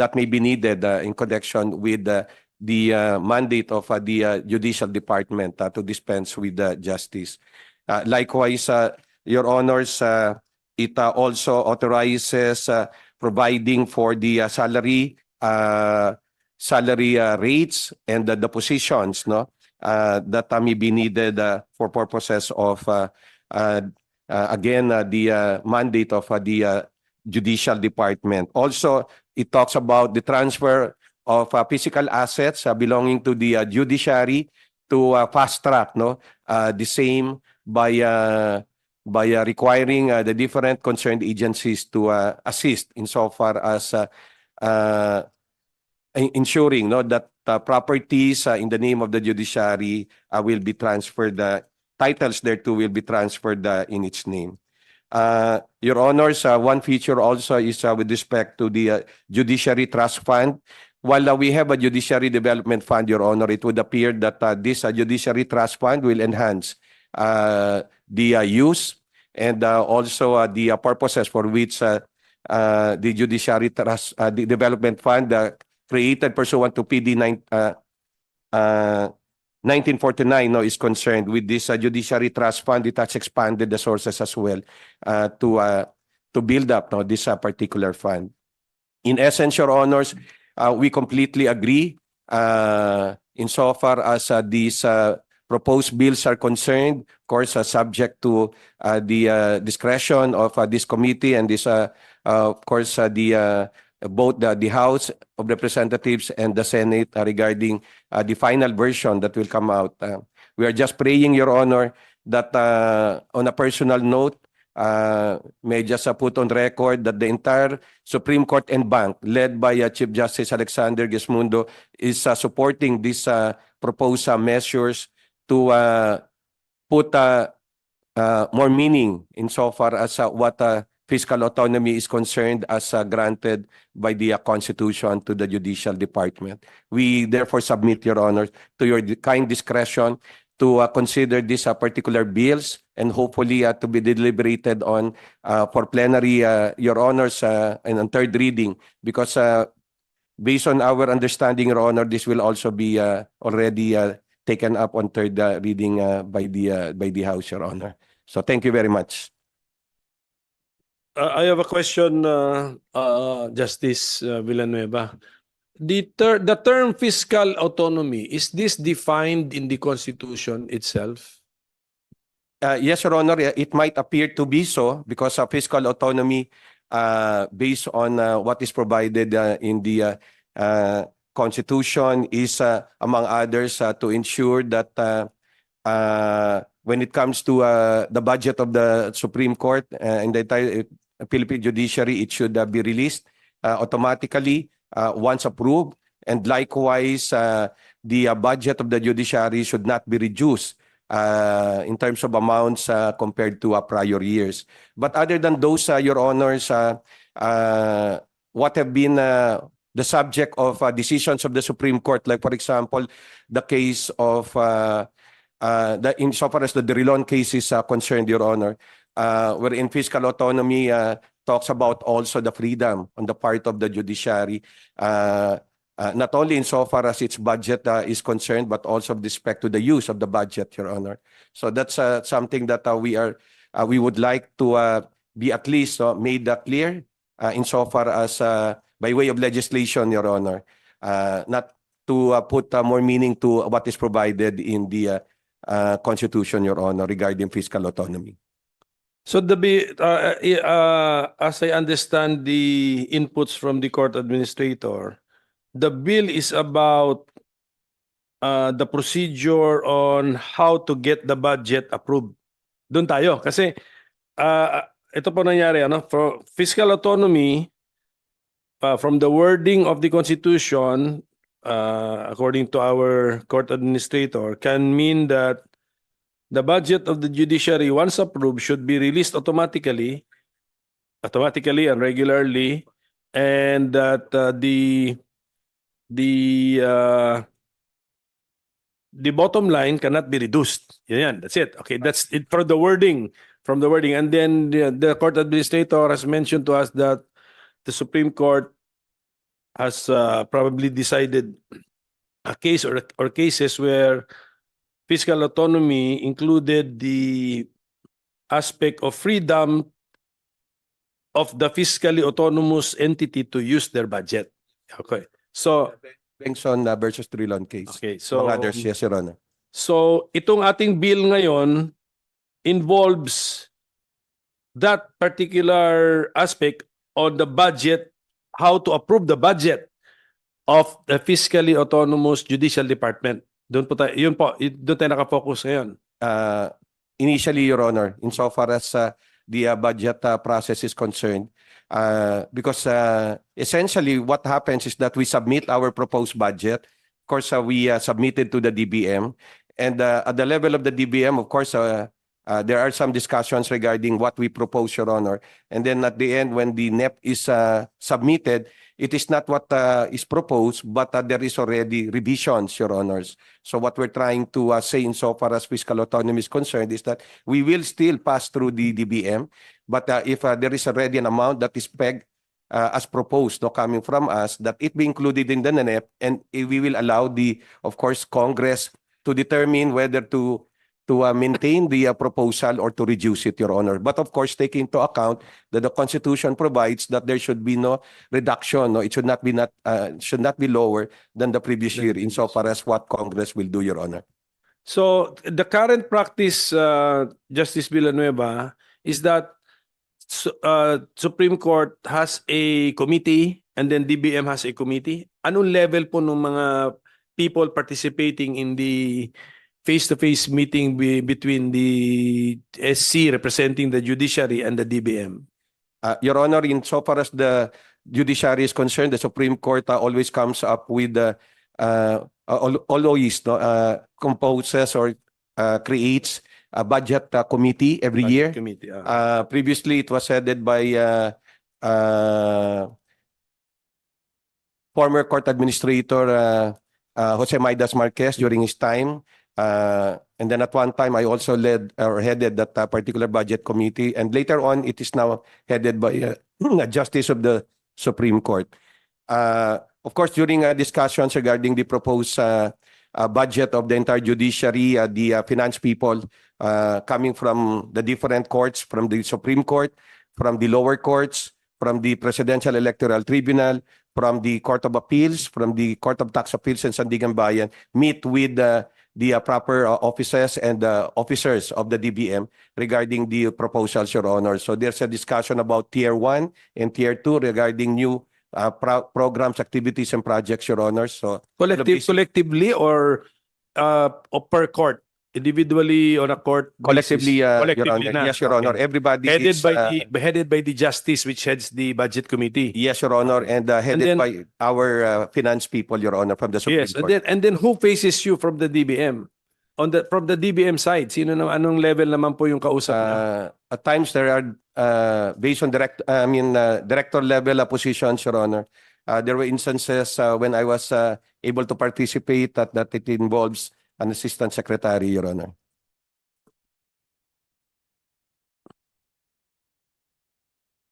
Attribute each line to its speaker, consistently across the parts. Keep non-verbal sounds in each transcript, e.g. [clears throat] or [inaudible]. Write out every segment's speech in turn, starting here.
Speaker 1: that may be needed uh, in connection with uh, the uh, mandate of uh, the uh, judicial department uh, to dispense with uh, justice. Uh, likewise, uh, Your Honors, uh, it uh, also authorizes uh, providing for the uh, salary uh, salary uh, rates and the, the positions no uh, that uh, may be needed uh, for purposes of uh, uh, uh, again uh, the uh, mandate of uh, the uh, judicial department. Also, it talks about the transfer of uh, physical assets uh, belonging to the uh, judiciary to uh, fast track no? Uh, the same by uh, by uh, requiring uh, the different concerned agencies to uh, assist insofar as uh, uh, en- ensuring no that uh, properties uh, in the name of the judiciary uh, will be transferred uh, titles thereto will be transferred uh, in its name your honors uh, one feature also is uh, with respect to the uh, judiciary trust fund. While uh, we have a judiciary development fund your honor it would appear that uh, this uh, judiciary trust fund will enhance uh, the uh, use and uh, also uh, the uh, purposes for which uh, uh, the judiciary trust uh, development fund uh, created pursuant to PD 9 uh, uh, 1949 no is concerned with this uh, judiciary trust fund. It has expanded the sources as well uh, to uh, to build up no this uh, particular fund. In essence your honors uh, we completely agree uh, insofar as uh, these uh, proposed bills are concerned of course uh, subject to uh, the uh, discretion of uh, this committee and this uh, uh, of course uh, the uh, both the, the House of Representatives and the Senate uh, regarding uh, the final version that will come out. Uh, we are just praying, Your Honor, that uh, on a personal note, uh, may just uh, put on record that the entire Supreme Court and Bank, led by uh, Chief Justice Alexander Gesmundo, is uh, supporting these uh, proposed uh, measures to uh, put uh, uh, more meaning insofar as uh, what uh, fiscal autonomy is concerned as uh, granted by the uh, Constitution to the Judicial Department. We therefore submit, Your Honor, to your kind discretion to uh, consider these uh, particular bills and hopefully uh, to be deliberated on uh, for plenary, uh, Your Honors, uh, and on third reading because uh, based on our understanding, Your Honor, this will also be uh, already uh, taken up on third uh, reading uh, by the uh, by the House, Your Honor. So thank you very much.
Speaker 2: Uh, I have a question, uh, uh, Justice uh, Villanueva. The ter the term fiscal autonomy, is this defined in the Constitution itself?
Speaker 1: Uh, yes, Your Honor, it might appear to be so because of fiscal autonomy uh, based on uh, what is provided uh, in the uh, uh, Constitution is, uh, among others, uh, to ensure that uh, uh, when it comes to uh, the budget of the Supreme Court uh, and the entire Philippine judiciary, it should uh, be released uh, automatically uh, once approved. And likewise, uh, the uh, budget of the judiciary should not be reduced uh, in terms of amounts uh, compared to uh, prior years. But other than those, uh, Your Honors, uh, uh, what have been uh, the subject of uh, decisions of the Supreme Court, like for example, the case of uh, uh, the insofar as the Derilon case is uh, concerned, Your Honor, uh, wherein fiscal autonomy uh, talks about also the freedom on the part of the judiciary, uh, uh, not only insofar as its budget uh, is concerned, but also with respect to the use of the budget, Your Honor. So that's uh, something that uh, we are uh, we would like to uh, be at least uh, made uh, clear uh, insofar as uh, by way of legislation, Your Honor, uh, not to uh, put uh, more meaning to what is provided in the uh, uh, Constitution, Your Honor, regarding fiscal autonomy.
Speaker 2: So the uh, uh, uh, as I understand the inputs from the court administrator, the bill is about uh, the procedure on how to get the budget approved. Doon tayo kasi uh, ito po nangyari ano for fiscal autonomy uh, from the wording of the constitution uh, according to our court administrator can mean that the budget of the judiciary once approved should be released automatically automatically and regularly and that uh, the the uh, the bottom line cannot be reduced. Yan that's it. Okay that's it for the wording from the wording. And then the, the court administrator has mentioned to us that the supreme court has uh, probably decided a case or or cases where fiscal autonomy included the aspect of freedom of the fiscally autonomous entity to use their budget. Okay. So
Speaker 1: Benson uh, versus Trilon case.
Speaker 2: okay, so
Speaker 1: Among others, yes, Your Honor.
Speaker 2: So itong ating bill ngayon involves that particular aspect on the budget, how to approve the budget of the fiscally autonomous judicial department. Doon po tayo, yun po, doon tayo nakafocus ngayon.
Speaker 1: uh, initially, Your Honor, insofar as uh, the uh, budget uh, process is concerned, uh, because uh, essentially what happens is that we submit our proposed budget. Of course, uh, we uh, submitted to the DBM. And uh, at the level of the DBM, of course, uh, uh, there are some discussions regarding what we propose, Your Honor. And then at the end, when the NEP is uh, submitted, it is not what uh, is proposed, but uh, there is already revisions, Your Honors. So what we're trying to uh, say insofar as fiscal autonomy is concerned is that we will still pass through the DBM, but uh, if uh, there is already an amount that is pegged uh, as proposed, no, coming from us, that it be included in the NEP, and we will allow the, of course, Congress to determine whether to to uh, maintain the uh, proposal or to reduce it, Your Honor. But of course, taking into account that the Constitution provides that there should be no reduction, no, it should not be not uh, should not be lower than the previous year insofar as what Congress will do, Your Honor.
Speaker 2: So the current practice, uh, Justice Villanueva, is that su- uh, Supreme Court has a committee and then DBM has a committee. Anong level po ng mga people participating in the face-to-face meeting be- between the SC representing the judiciary and the DBM?
Speaker 1: Uh, Your Honor, in so far as the judiciary is concerned, the Supreme Court uh, always comes up with uh, uh, al- always no, uh, composes or uh, creates a budget uh, committee every year.
Speaker 2: Committee. ah.
Speaker 1: Uh, previously, it was headed by uh, uh, former court administrator uh, uh, Jose Maidas Marquez during his time. Uh, and then at one time, I also led or headed that uh, particular budget committee. And later on, it is now headed by uh, [clears throat] a justice of the Supreme Court. Uh, of course, during uh, discussions regarding the proposed uh, uh, budget of the entire judiciary, uh, the uh, finance people uh, coming from the different courts, from the Supreme Court, from the lower courts, from the Presidential Electoral Tribunal, from the Court of Appeals, from the Court of Tax Appeals in Sandigan Bayan, meet with uh, the uh, proper uh, offices and uh, officers of the DBM regarding the proposals, Your Honor. So there's a discussion about Tier 1 and Tier 2 regarding new uh, pro- programs, activities, and projects, Your Honor. So
Speaker 2: Collective, collectively or uh, per court? Individually on a court? basis?
Speaker 1: collectively, uh, Your
Speaker 2: Collectively
Speaker 1: Honor,
Speaker 2: na.
Speaker 1: yes, Your
Speaker 2: Okay.
Speaker 1: Honor, everybody
Speaker 2: Headed
Speaker 1: is,
Speaker 2: by
Speaker 1: uh,
Speaker 2: the headed by the justice which heads the budget committee.
Speaker 1: yes, Your Honor, and uh, headed
Speaker 2: then-
Speaker 1: by our uh, finance people, Your Honor, from the Supreme
Speaker 2: Yes, and
Speaker 1: Court.
Speaker 2: then and then who faces you from the DBM? On the from the DBM side, sino na anong level naman po yung kausap niya?
Speaker 1: Uh, at times there are uh, based on direct I mean uh, director level uh, positions your honor uh, there were instances uh, when I was uh, able to participate that that it involves an assistant secretary your honor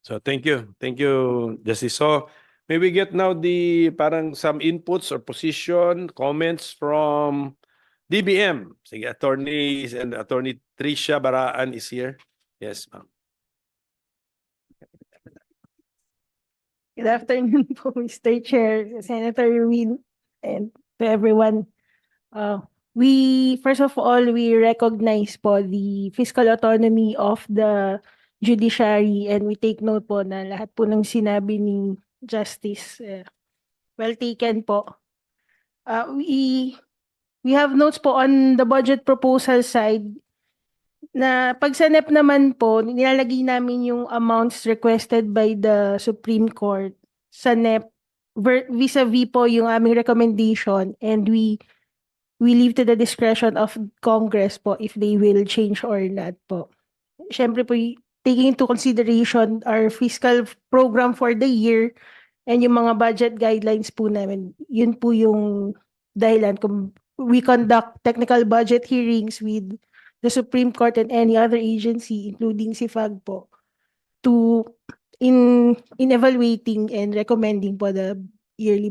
Speaker 2: So thank you. Thank you, Justice. So may we get now the parang some inputs or position, comments from DBM. Sige, attorneys and attorney Tricia Baraan is here. Yes, ma'am.
Speaker 3: Good afternoon [laughs] po, Mr. Chair, Senator Win, and to everyone. Uh, we, first of all, we recognize po the fiscal autonomy of the judiciary and we take note po na lahat po ng sinabi ni Justice, eh, well taken po. Uh, we, we have notes po on the budget proposal side na pag sa NEP naman po, nilalagay namin yung amounts requested by the Supreme Court sa NEP vis-a-vis po yung aming recommendation and we we leave to the discretion of Congress po if they will change or not po. Siyempre po, taking into consideration our fiscal program for the year and yung mga budget guidelines po namin, yun po yung dahilan kung we conduct technical budget hearings with the Supreme Court and any other agency, including SIFAG po, to in in evaluating and recommending po the yearly